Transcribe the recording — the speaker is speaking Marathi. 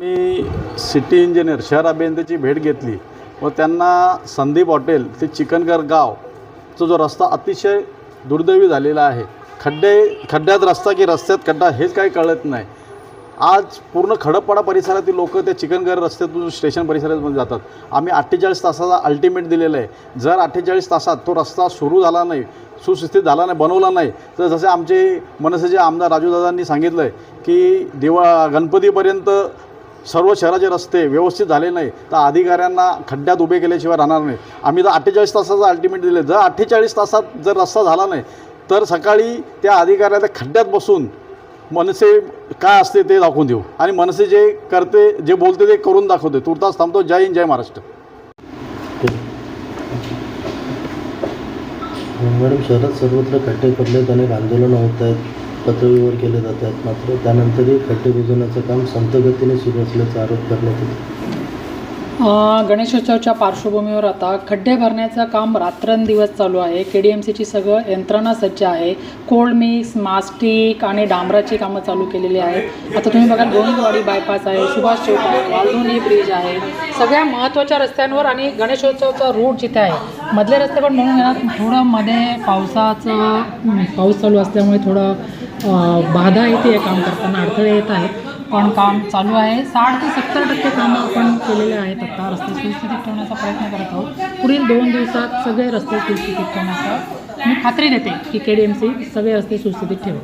मी सिटी इंजिनियर शहर अभियंत्याची भेट घेतली व त्यांना संदीप हॉटेल ते चिकनगर गावचा जो रस्ता अतिशय दुर्दैवी झालेला आहे. खड्डे खड्ड्यात रस्ता की रस्त्यात खड्डा हेच काही कळत नाही. आज पूर्ण खडकपाडा परिसरातील लोक त्या चिकनगर रस्त्यातून स्टेशन परिसरामध्ये जातात. आम्ही अठ्ठेचाळीस तासाचा अल्टिमेट दिलेलं आहे. जर अठ्ठेचाळीस तासात तो रस्ता सुरू झाला नाही सुस्थितीत झाला नाही बनवला नाही तर जसे आमचे मनसेचे आमदार राजूदादांनी सांगितलं आहे की दिवा गणपतीपर्यंत सर्व शहराचे रस्ते व्यवस्थित झाले नाही तर अधिकाऱ्यांना खड्ड्यात उभे केल्याशिवाय राहणार नाही. आम्ही तर अठ्ठेचाळीस तासाचा अल्टिमेट दिले जर अठ्ठेचाळीस तासात जर रस्ता झाला नाही तर सकाळी त्या अधिकाऱ्याला खड्ड्यात बसून मनसे काय असते ते दाखवून देऊ. आणि मनसे जे करते जे बोलते ते करून दाखवते. तुर्तास थांबतो. जय हिंद जय महाराष्ट्र. मॅडम शहरात सर्वत्र खड्डे पडलेत अनेक आंदोलनं होत आहेत. पातळीवर केले जात आहेत मात्र त्यानंतरही खड्डे बुजवण्याचं काम संत गतीने सुरू असल्याचा आरोप करण्यात येतो. गणेशोत्सवाच्या पार्श्वभूमीवर आता खड्डे भरण्याचं काम रात्रंदिवस चालू आहे. के डी एम सीची सगळं यंत्रणा सज्ज आहे. कोल्ड मिक्स मास्टिक आणि डांबराची कामं चालू केलेली आहेत. आता तुम्ही बघा गोविंदवाडी बायपास आहे सुभाष चौक आहे ब्रिज आहे. सगळ्या महत्त्वाच्या रस्त्यांवर आणि गणेशोत्सवाचा रूट जिथे आहे. मधले रस्ते पण म्हणून घेणार थोडं मध्ये पावसाचं पाऊस चालू असल्यामुळे थोडं बाधा येते आहे काम करताना अडथळे येत आहेत. पण काम चालू आहे. साठ ते सत्तर टक्के कामं आपण केलेले आहेत आता रस्ते सुस्थितीत ठेवण्याचा प्रयत्न करत आहोत. पुढील दोन दिवसात सगळे रस्ते सुस्थितीत ठेवण्याचा मी खात्री देते की के डी एम सी सगळे रस्ते सुस्थितीत ठेवू